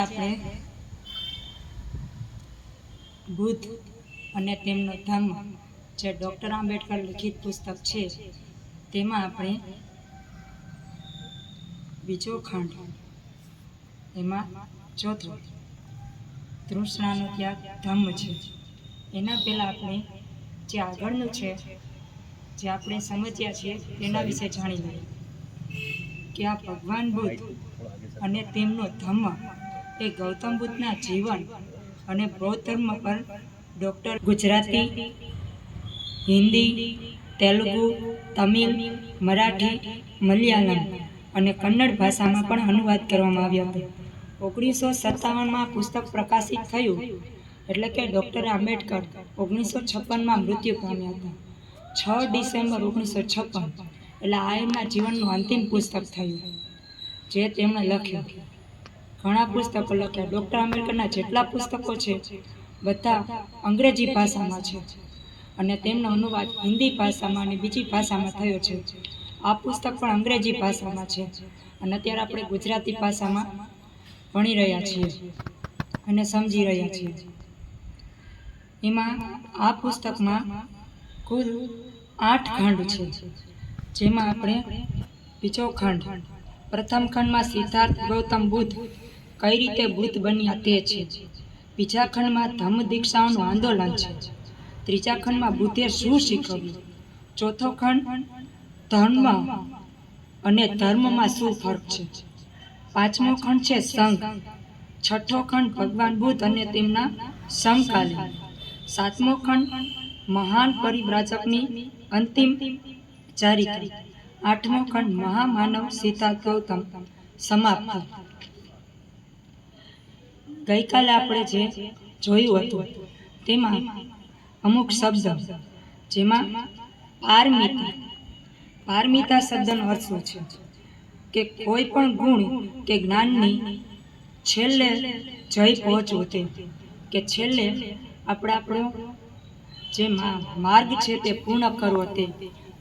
આપણે બુદ્ધ અને તેમનો ધર્મ જે ડૉક્ટર આંબેડકર લિખિત પુસ્તક છે, તેમાં આપણે બીજો ખંડ, એમાં ચોથો, તૃષ્ણાનો ત્યાગ ધમ્મ છે. એના પહેલાં આપણે જે આગળનું છે, જે આપણે સમજ્યા છીએ, તેના વિશે જાણી લઈએ. કે આ ભગવાન બુદ્ધ અને તેમનો ધમ્મ એ ગૌતમ બુદ્ધના જીવન અને બૌદ્ધ ધર્મ પર ડૉક્ટર ગુજરાતી, હિન્દી, તેલુગુ, તમિલ, મરાઠી, મલયાલમ અને કન્નડ ભાષામાં પણ અનુવાદ કરવામાં આવ્યો હતો. ઓગણીસો સત્તાવનમાં પુસ્તક પ્રકાશિત થયું એટલે કે ડૉક્ટર આંબેડકર ઓગણીસો છપ્પનમાં મૃત્યુ પામ્યા હતા. છ ડિસેમ્બર ઓગણીસો છપ્પન, એટલે આ એમના જીવનનું અંતિમ પુસ્તક થયું, જે તેમણે લખ્યું. ઘણા પુસ્તકો લખ્યા. ડૉક્ટર આંબેડકરના જેટલા પુસ્તકો છે, બધા અંગ્રેજી ભાષામાં છે. અને તેમનો અનુવાદ હિન્દી ભાષામાં અને બીજી ભાષામાં થયો છે. આ પુસ્તક પણ અંગ્રેજી ભાષામાં છે. અને અત્યારે આપણે ગુજરાતી ભાષામાં ભણી રહ્યા છીએ અને સમજી રહ્યા છીએ. એમાં આ પુસ્તકમાં કુલ આઠ ખંડ છે. જેમાં આપણે બીજો ખંડ, પ્રથમ ખંડમાં સિદ્ધાર્થ ગૌતમ બુદ્ધ કઈ રીતે બુદ્ધ બન્યા તે છે. બીજા ખંડમાં ધમ્મ દીક્ષાઓનું આંદોલન છે. ત્રીજા ખંડમાં બુદ્ધે શું શીખવ્યું? ચોથો ખંડ, ધર્મ અને ધર્મમાં શું ફરક છે? પાંચમો ખંડ છે સંઘ. છઠ્ઠો ખંડ ભગવાન બુદ્ધ અને તેમના સમકાલીન. સાતમો ખંડ, મહાન પરિવ્રાજકની અંતિમ ચારિત્ર. આઠમો ખંડ, મહામાનવ સીતા ગૌતમ સમાપ્ત. ગઈકાલે આપણે જે જોયું હતું, તેમાં અમુક શબ્દ જેમાં પારમિતા પારમિતા શબ્દનો અર્થ શું છે? કે કોઈ પણ ગુણ કે જ્ઞાનની છેલ્લે જય પહોંચવું તે, કે છેલ્લે આપણે આપણો જે માર્ગ છે તે પૂર્ણ કરવો તે,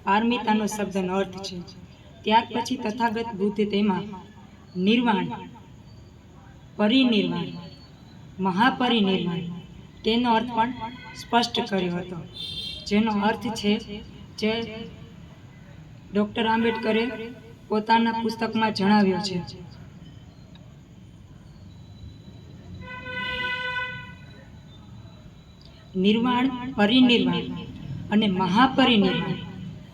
પારમિતાનો શબ્દનો અર્થ છે. ત્યાર પછી તથાગત બુદ્ધ તેમાં નિર્વાણ, પરિનિર્વાણ મહાપરિનિર્વાણ. તેનો અર્થ પણ સ્પષ્ટ કર્યો હતો. જેનો અર્થ છે જે ડૉક્ટર આંબેડકરે પોતાના પુસ્તકમાં જણાવ્યો છે. નિર્વાણ, પરિનિર્વાણ અને મહાપરિનિર્વાણ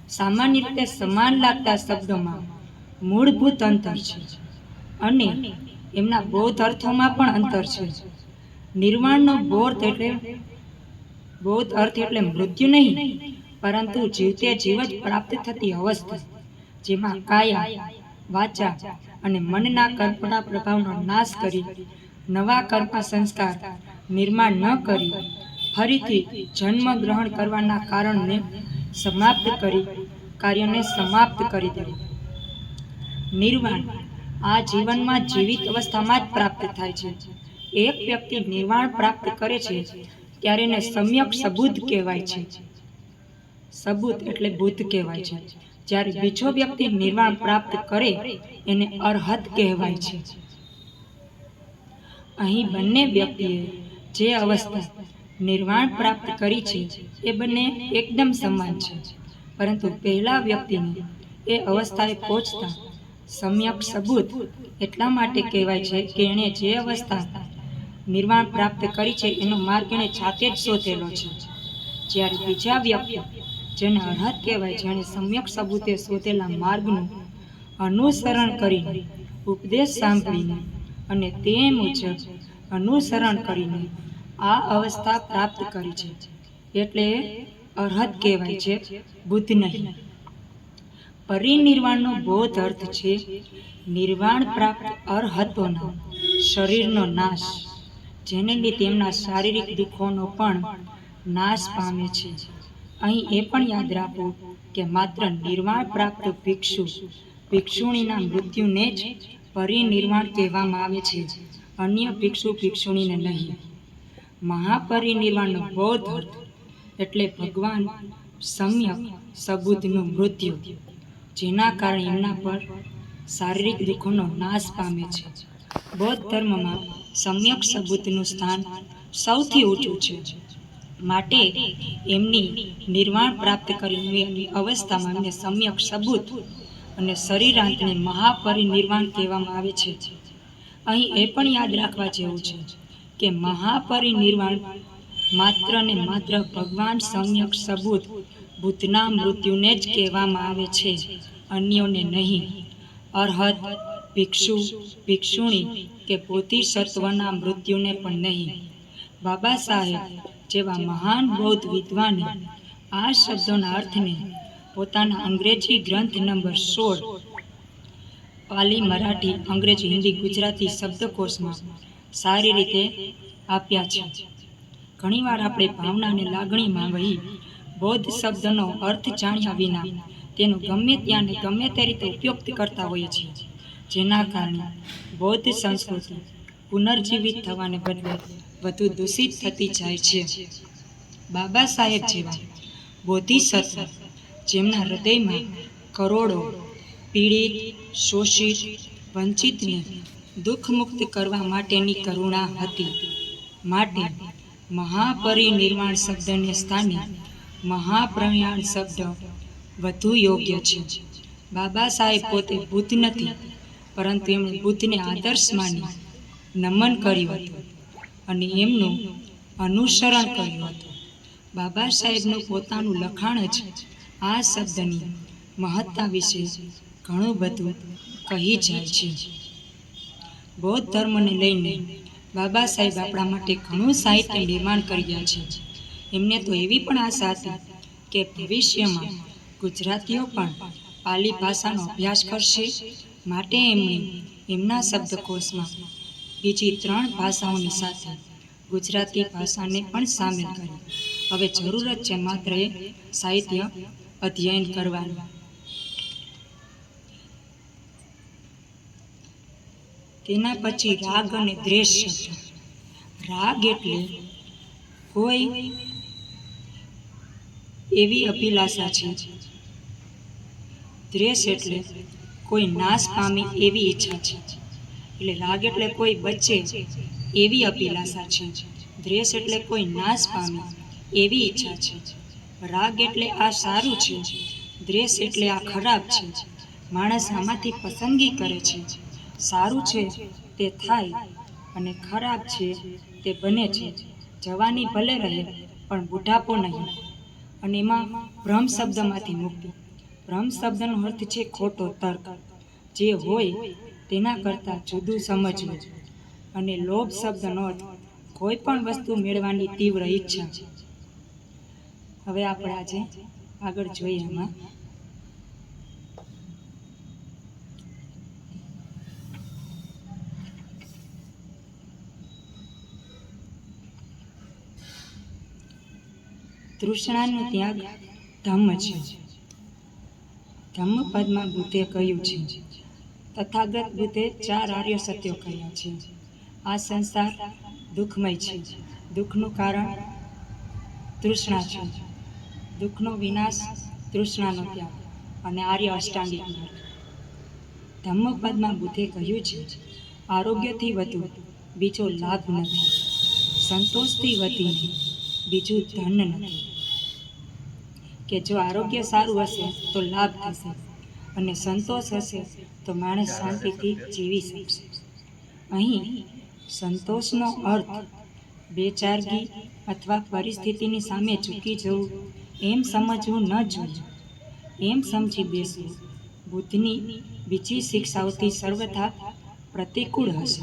સામાન્ય રીતે સમાન લાગતા શબ્દોમાં મૂળભૂત અંતર છે અને એમના બૌદ્ધ અર્થોમાં પણ અંતર છે. નિર્વાણનો બોધ એટલે બોધ અર્થ એટલે મૃત્યુ નહીં, પરંતુ જીવતે જીવ જ પ્રાપ્ત થતી અવસ્થા, જેમાં કાયા, વાચા અને મનના કલ્પના પ્રભાવનો નાશ કરી, નવા કર્મ સંસ્કાર નિર્માણ ન કરી, ફરીથી જન્મ ગ્રહણ કરવાના કારણને સમાપ્ત કરી, કાર્યને સમાપ્ત કરી દેવું. નિર્વાણ આ જીવનમાં જીવિત અવસ્થામાં જ પ્રાપ્ત થાય છે. એક વ્યક્તિ નિર્વાણ પ્રાપ્ત કરે છે, ત્યારે એને સમ્યક સબુદ્ધ કહેવાય છે. સબૂત એટલે બુદ્ધ કહેવાય છે. જ્યારે બીજો વ્યક્તિ નિર્વાણ પ્રાપ્ત કરે, એને અરહત કહેવાય છે. અહીં બંને વ્યક્તિએ જે અવસ્થા નિર્વાણ પ્રાપ્ત કરી છે, એ બંને એકદમ સમાન છે. પરંતુ પહેલા વ્યક્તિને એ અવસ્થાએ પહોંચતા સમ્યક સબૂત એટલા માટે કહેવાય છે કે એણે જે અવસ્થા નિર્વાણ પ્રાપ્ત કરી છે, એનો માર્ગ એણે જાતે જ શોધેલો છે. જ્યારે બીજા વ્યક્તિ, જેને અર્હત કહેવાય, જેણે સમ્યક સબૂતે શોધેલા માર્ગનું અનુસરણ કરીને ઉપદેશ સાંભળીને અને તે મુજબ અનુસરણ કરીને આ અવસ્થા પ્રાપ્ત કરી છે. એટલે અર્હત કહેવાય છે, બુદ્ધ નહીં. પરિનિર્વાણનો બૌદ્ધ અર્થ છે, નિર્વાણ પ્રાપ્ત અર્હતોનો શરીરનો નાશ. જેને લીધે તેમના શારીરિક દુઃખોનો પણ નાશ પામે છે. અહીં એ પણ યાદ રાખો કે માત્ર નિર્વાણ પ્રાપ્ત ભિક્ષુ, ભિક્ષુણીના મૃત્યુને જ પરિનિર્વાણ કહેવામાં આવે છે. અન્ય ભિક્ષુ ભિક્ષુણીને નહીં. મહાપરિનિર્વાણનો બૌદ્ધ અર્થ એટલે ભગવાન સમ્યક સબુદ્ધનું મૃત્યુ, જેના કારણે એમના પર શારીરિક દુઃખોનો નાશ પામે છે. બૌદ્ધ ધર્મમાં સમ્યક સબૂતનું સ્થાન સૌથી ઊંચું છે. માટે એમની નિર્વાણ પ્રાપ્ત કરીને અવસ્થામાં એમને સમ્યક સબૂત અને શરીરાંતને મહાપરિનિર્વાણ કહેવામાં આવે છે. અહીં એ પણ યાદ રાખવા જેવું છે કે મહાપરિનિર્વાણ માત્ર ને માત્ર ભગવાન સમ્યક સબૂત ભૂતના મૃત્યુને જ કહેવામાં આવે છે. અન્યોને નહીં. અરહત ભિક્ષુ, ભિક્ષુણી કે બોધિસત્વના મૃત્યુને પણ નહીં. બાબા સાહેબ જેવા મહાન બૌદ્ધ વિદ્વાને આ શબ્દોના અર્થને પોતાના અંગ્રેજી ગ્રંથ નંબર સોળ, પાલી મરાઠી અંગ્રેજી હિન્દી ગુજરાતી શબ્દકોશમાં સારી રીતે આપ્યા છે. ઘણીવાર આપણે ભાવના અને લાગણીમાં વહી બૌદ્ધ શબ્દનો અર્થ જાણ્યા વિના તેનો ગમે ત્યાં ને ગમે તે રીતે ઉપયોગ કરતા હોઈએ છીએ. જેના કારણે બૌદ્ધ સંસ્કૃતિ પુનર્જીવિત થવાને બદલે વધુ દૂષિત થતી જાય છે. બાબા સાહેબ જેવા બોધિસત્વ જેમના હૃદયમાં કરોડો પીડિત, શોષિત, વંચિતને દુઃખ મુક્ત કરવા માટેની કરુણા હતી, માટે મહાપરિનિર્વાણ શબ્દને સ્થાને મહાપ્રયાણ શબ્દ વધુ યોગ્ય છે. બાબા સાહેબ પોતે બુદ્ધ નથી પરંતુ એમણે બુદ્ધને આદર્શ માની, નમન કર્યું હતું અને એમનું અનુસરણ કર્યું હતું. બાબા સાહેબનું પોતાનું લખાણ જ આ શબ્દની મહત્તા વિશે ઘણું બધું કહી જાય છે. બૌદ્ધ ધર્મને લઈને બાબા સાહેબ આપણા માટે ઘણું સાહિત્ય નિર્માણ કર્યા છે. એમને તો એવી પણ આશા હતી કે ભવિષ્યમાં ગુજરાતીઓ પણ પાલી ભાષાનો અભ્યાસ કરશે માટે એમણે એમના શબ્દકોશમાં બીજી ત્રણ ભાષાઓની સાથે ગુજરાતી ભાષાને પણ સામેલ કરી. હવે જરૂરત છે માત્ર એ સાહિત્ય અધ્યયન કરવાનું. તેના પછી રાગ અને દ્વેષ શબ્દ. રાગ એટલે કોઈ એવી અભિલાષા છે. દ્વેષ એટલે કોઈ નાશ પામી એવી ઈચ્છા છે. એટલે રાગ એટલે કોઈ બચે એવી અભિલાષા છે. દ્વેષ એટલે કોઈ નાશ પામે એવી ઈચ્છા છે. રાગ એટલે આ સારું છે. દ્વેષ એટલે આ ખરાબ છે. માણસ આમાંથી પસંદગી કરે છે. સારું છે તે થાય અને ખરાબ છે તે બને છે. જવાની ભલે રહે પણ બુઢાપો નહીં. અને એમાં ભ્રમ શબ્દમાંથી મુક્તિ. ભ્રમ શબ્દનો અર્થ છે ખોટો તર્ક. જે હોય તેના કરતાં જુદું સમજવું. અને લોભ શબ્દનો અર્થ કોઈ પણ વસ્તુ મેળવવાની તીવ્ર ઈચ્છા. હવે આપણે આજે આગળ જોઈએ એમાં તૃષ્ણાનો ત્યાગ ધમ્મ છે. ધમ્મપદમાં બુદ્ધે કહ્યું છે, તથાગત બુદ્ધે ચાર આર્ય સત્યો કહ્યા છે. આ સંસાર દુઃખમય છે. દુઃખનું કારણ તૃષ્ણા છે. દુઃખનો વિનાશ તૃષ્ણાનો ત્યાગ અને આર્ય અષ્ટાંગિક માર્ગ. ધમ્મપદમાં બુદ્ધે કહ્યું છે, આરોગ્યથી વધુ બીજો લાભ નથી. સંતોષથી વધીને બીજું ધન નથી. કે જો આરોગ્ય સારું હશે, તો લાભ થશે. અને સંતોષ હશે, તો માણસ શાંતિથી જીવી શકશે. અહીં સંતોષનો અર્થ બેચારગી અથવા પરિસ્થિતિની સામે ઝૂકી જવું, એમ સમજવું ન જોઈએ. એમ સમજી બેસવું, બુદ્ધની બીજી શિક્ષાઓથી સર્વથા પ્રતિકૂળ હશે.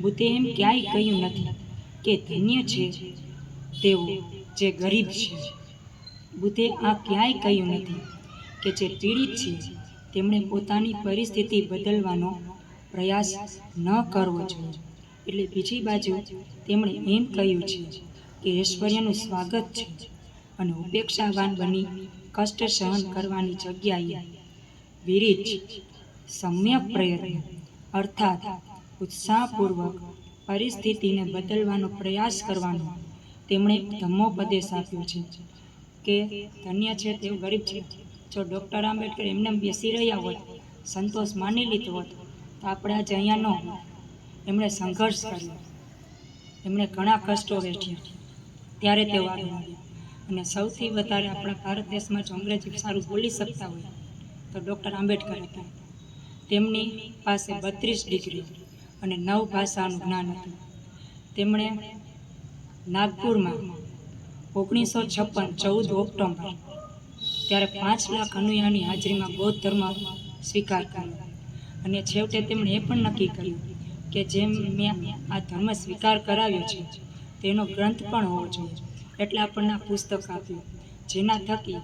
બુદ્ધે એમ ક્યાંય કહ્યું નથી કે ધન્ય છે તેઓ જે ગરીબ છે. બુદ્ધે આ ક્યાંય કહ્યું નથી કે જે પીડિત છે, તેમણે પોતાની પરિસ્થિતિ બદલવાનો પ્રયાસ ન કરવો જોઈએ. એટલે બીજી બાજુ તેમણે એમ કહ્યું છે કે ઐશ્વર્યનું સ્વાગત છે અને ઉપેક્ષાવાન બની કષ્ટ સહન કરવાની જગ્યાએ વિરીચ, સમ્યક પ્રયત્ન અર્થાત ઉત્સાહપૂર્વક પરિસ્થિતિને બદલવાનો પ્રયાસ કરવાનો તેમણે ધમ્મોપદેશ આપ્યો છે. કે ધન્ય છે તેવું ગરીબ છે. જો ડૉક્ટર આંબેડકર એમને બેસી રહ્યા હોત સંતોષ માની લીધો હોત, તો આપણે આજે અહીંયા ન હોત એમણે સંઘર્ષ કર્યો. એમણે ઘણા કષ્ટો વેઠ્યા. ત્યારે તેઓ આવ્યા. અને સૌથી વધારે આપણા ભારત દેશમાં જો અંગ્રેજી સારું બોલી શકતા હોય, તો ડૉક્ટર આંબેડકર હતા. તેમની પાસે બત્રીસ ડિગ્રી અને નવ ભાષાનું જ્ઞાન હતું. તેમણે નાગપુરમાં ઓગણીસો છપ્પન ચૌદ ઓક્ટોબર, ત્યારે પાંચ લાખ અનુયાની હાજરીમાં બૌદ્ધ ધર્મ સ્વીકાર કર્યો. અને છેવટે તેમણે એ પણ નક્કી કર્યું કે જેમ મેં આ ધર્મ સ્વીકાર કરાવ્યો છે, તેનો ગ્રંથ પણ હોવો જોઈએ. એટલે આપણને આ પુસ્તક આપ્યું. જેના થકી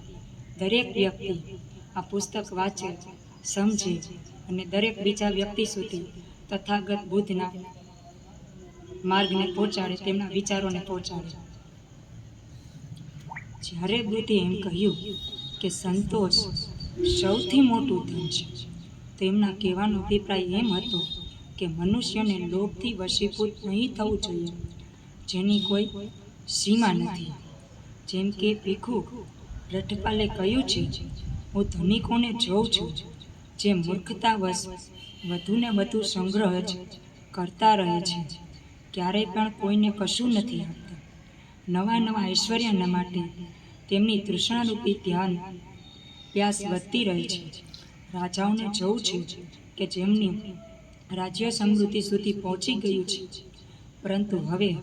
દરેક વ્યક્તિ આ પુસ્તક વાંચે, સમજે અને દરેક બીજા વ્યક્તિ સુધી તથાગત બુદ્ધના માર્ગને પહોંચાડે, તેમના વિચારોને પહોંચાડે. જ્યારે બુદ્ધે એમ કહ્યું કે સંતોષ સૌથી મોટું ધન છે. તેમના કહેવાનો અભિપ્રાય એમ હતો કે મનુષ્યને લોભથી વશીભૂત નહીં થવું જોઈએ, જેની કોઈ સીમા નથી. જેમ કે ભીખુ રઠપાલે કહ્યું છે, હું ધનિકોને જોઉં છું, જે મૂર્ખતાવશ વધુને વધુ સંગ્રહ જ કરતા રહે છે. ક્યારેય પણ કોઈને કશું નથી નવા નવા ઐશ્વર્યના માટે તેમની તૃષ્ણારૂપી ધ્યાન પ્યાસ વધતી રહે છે. રાજાઓને જવું છે કે જેમની રાજ્ય સમૃદ્ધિ સુધી પહોંચી ગયું છે. પરંતુ હવે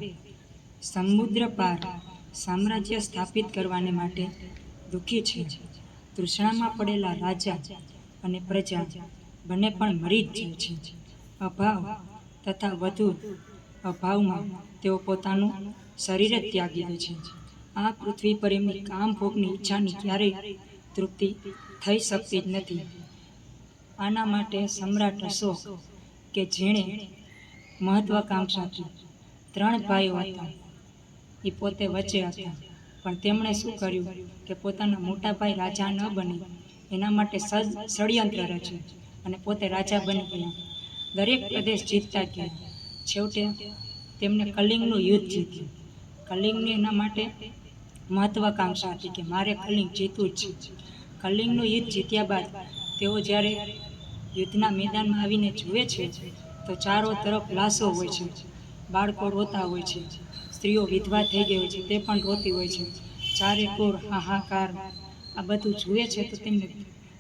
સમુદ્ર પાર સામ્રાજ્ય સ્થાપિત કરવાને માટે દુઃખી છે. તૃષ્ણામાં પડેલા રાજા અને પ્રજા બંને પણ મરી જ જાય છે. અભાવ તથા વધુ અભાવમાં તેઓ પોતાનું શરીર જ ત્યાગી દે છે. આ પૃથ્વી પર એમની કામ ભોગની ઈચ્છાની ક્યારેય તૃપ્તિ થઈ શકતી જ નથી. આના માટે સમ્રાટ અશોક કે જેણે મહત્વાકાંક્ષાથી ત્રણ ભાઈઓ હતા. એ પોતે વચ્ચે હતા. પણ તેમણે શું કર્યું કે પોતાના મોટા ભાઈ રાજા ન બને. એના માટે સજ, ષડયંત્ર રચ્યું અને પોતે રાજા બની ગયા. દરેક પ્રદેશ જીતતા ગયા. છેવટે તેમને કલિંગનું યુદ્ધ જીત્યું. કલિંગને એના માટે મહત્વાકાંક્ષા હતી કે મારે કલિંગ જીતવું જ છે. કલિંગનું યુદ્ધ જીત્યા બાદ તેઓ જ્યારે યુદ્ધના મેદાનમાં આવીને જુએ છે, તો ચારો તરફ લાશો હોય છે, બાળકો રોતા હોય છે, સ્ત્રીઓ વિધવા થઈ ગઈ હોય છે, તે પણ રોતી હોય છે. ચારે કોર હાહાકાર, આ બધું જુએ છે તો તેમને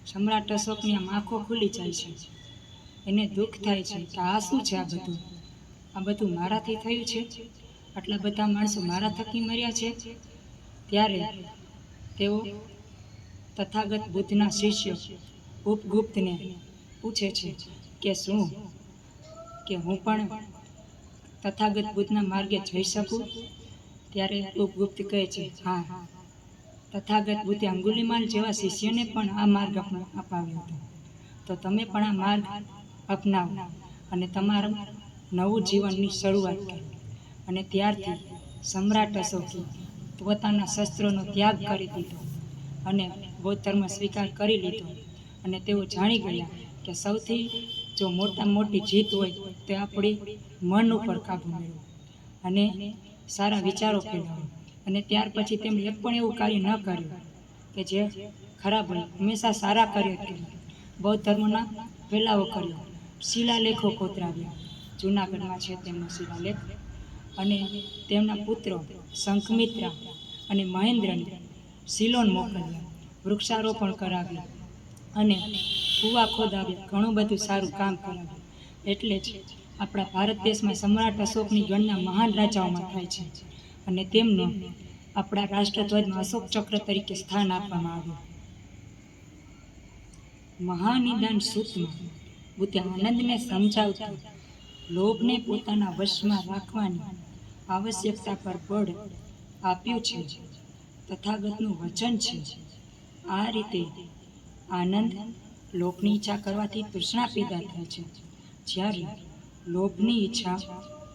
સમ્રાટ અશોકની આમ આંખો ખુલી જાય છે. એને દુઃખ થાય છે કે આ શું છે આ બધું? આ બધું મારાથી થયું છે. આટલા બધા માણસો મારા થકી મર્યા છે. ત્યારે તેઓ તથાગત બુદ્ધના શિષ્ય ઉપગુપ્તને પૂછે છે કે શું? કે હું પણ તથાગત બુદ્ધના માર્ગે જઈ શકું? ત્યારે ઉપગુપ્ત કહે છે, હા. તથાગત બુદ્ધે અંગુલીમાલ જેવા શિષ્યને પણ આ માર્ગ અપાવ્યો હતો. તો તમે પણ આ માર્ગ અપનાવો અને તમારું નવું જીવનની શરૂઆત કરી અને ત્યારથી સમ્રાટ અશોકે પોતાના શસ્ત્રોનો ત્યાગ કરી દીધો અને બૌદ્ધ ધર્મ સ્વીકાર કરી લીધો. અને તેઓ જાણી ગયા કે સૌથી જો મોટા મોટી જીત હોય તે આપણી મન ઉપર કાબુ મેળવો અને સારા વિચારો કેળવો અને ત્યાર પછી તેમણે એક પણ એવું કાર્ય ન કર્યું કે જે ખરાબ હોય. હંમેશા સારા કાર્ય કર્યા. બૌદ્ધ ધર્મના ફેલાવો કર્યો. શિલાલેખો કોતરાવ્યા. જૂનાગઢમાં છે તેમનો શિલાલેખ. અને તેમના પુત્રો શંખમિત્રા અને મહેન્દ્રને સિલોન મોકલ્યા, વૃક્ષારોપણ કરાવ્યું અને કૂવા ખોદાવ્યા, ઘણું બધું સારું કામ કરાવ્યું. એટલે જ આપણા ભારત દેશમાં સમ્રાટ અશોકની ગણના મહાન રાજાઓમાં થાય છે અને તેમનું આપણા રાષ્ટ્રધ્વજમાં અશોક ચક્ર તરીકે સ્થાન આપવામાં આવ્યું. મહાનિદાન સૂત્રમાં બુદ્ધે આનંદને સમજાવતા લોભને પોતાના વશમાં રાખવાની આવશ્યકતા પર બળ આપ્યું છે. તથાગતનું વચન છે. આ રીતે આનંદ લોભની ઈચ્છા કરવાથી તૃષ્ણા પેદા થાય છે. જ્યારે લોભની ઈચ્છા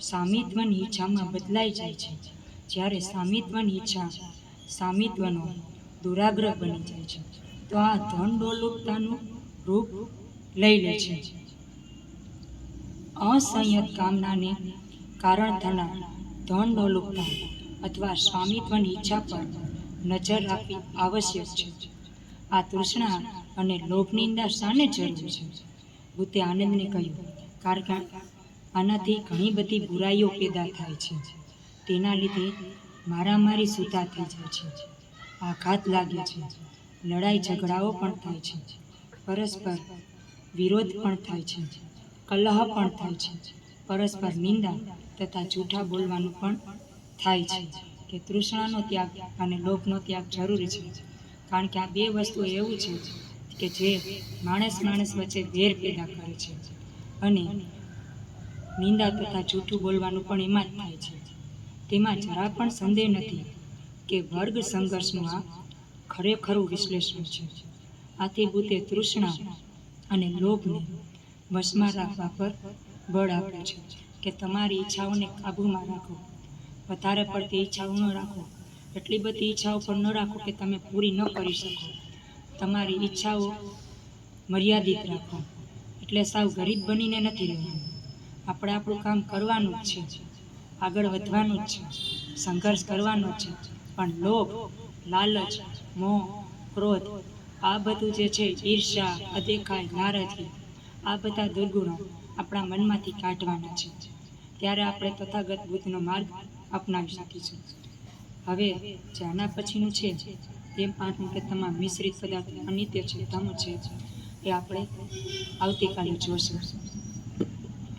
સામિત્વની ઈચ્છામાં બદલાઈ જાય છે. જ્યારે સામિત્વની ઈચ્છા સામિત્વનો દુરાગ્રહ બની જાય છે. તો આ ધન ડોલુપતાનું રૂપ લઈ લે છે. અસંયત કામનાને કારણ થનાર ધન ડોલુપતા અથવા સ્વામિત્વની ઈચ્છા પર નજર રાખવી આવશ્યક છે. આ તૃષ્ણા અને લોભની અંદર શાને જરૂર છે? ભૂતે આનંદને કહ્યું કારણ આનાથી ઘણી બધી બુરાઈઓ પેદા થાય છે. તેના લીધે મારામારી સુધા થઈ જાય છે. આઘાત લાગે છે. લડાઈ ઝઘડાઓ પણ થાય છે. પરસ્પર વિરોધ પણ થાય છે. કલહ પણ થાય છે. પરસ્પર નિંદા તથા જૂઠા બોલવાનું પણ થાય છે કે તૃષ્ણાનો ત્યાગ અને લોભનો ત્યાગ જરૂરી છે. કારણ કે આ બે વસ્તુ એવું છે કે જે માણસ માણસ વચ્ચે વેર પેદા કરે છે અને નિંદા તથા જૂઠું બોલવાનું પણ એમાં જ થાય છે. તેમાં જરા પણ સંદેહ નથી કે વર્ગ સંઘર્ષનું આ ખરેખરું વિશ્લેષણ છે. આથી ભૂતે તૃષ્ણા અને લોભને વશમાં રાખવા પર બળ આપ્યું છે કે તમારી ઈચ્છાઓને કાબૂમાં રાખો. વધારે પડતી ઈચ્છાઓ ન રાખો. એટલી બધી ઈચ્છાઓ પણ ન રાખો કે તમે પૂરી ન કરી શકો. તમારી ઈચ્છાઓ મર્યાદિત રાખો. એટલે સાવ ગરીબ બનીને નથી રહેવાનું. આપણે આપણું કામ કરવાનું જ છે. આગળ વધવાનું જ છે. સંઘર્ષ કરવાનો છે. પણ લોભ, લાલચ, મોહ, ક્રોધ આ બધું જે છે ઈર્ષા અધિકાય નારાજગી આ બધા દુર્ગુણો આપણા મનમાંથી કાઢવાના છે. ત્યારે આપણે તથાગત બુદ્ધનો માર્ગ અપનાવી શકીશું. હવે જે આના પછીનું છે તે પાંચમું કે તમામ મિશ્રિત પદાર્થ અનિત્ય છે, ધમ છે એ આપણે આવતીકાલે જોશું.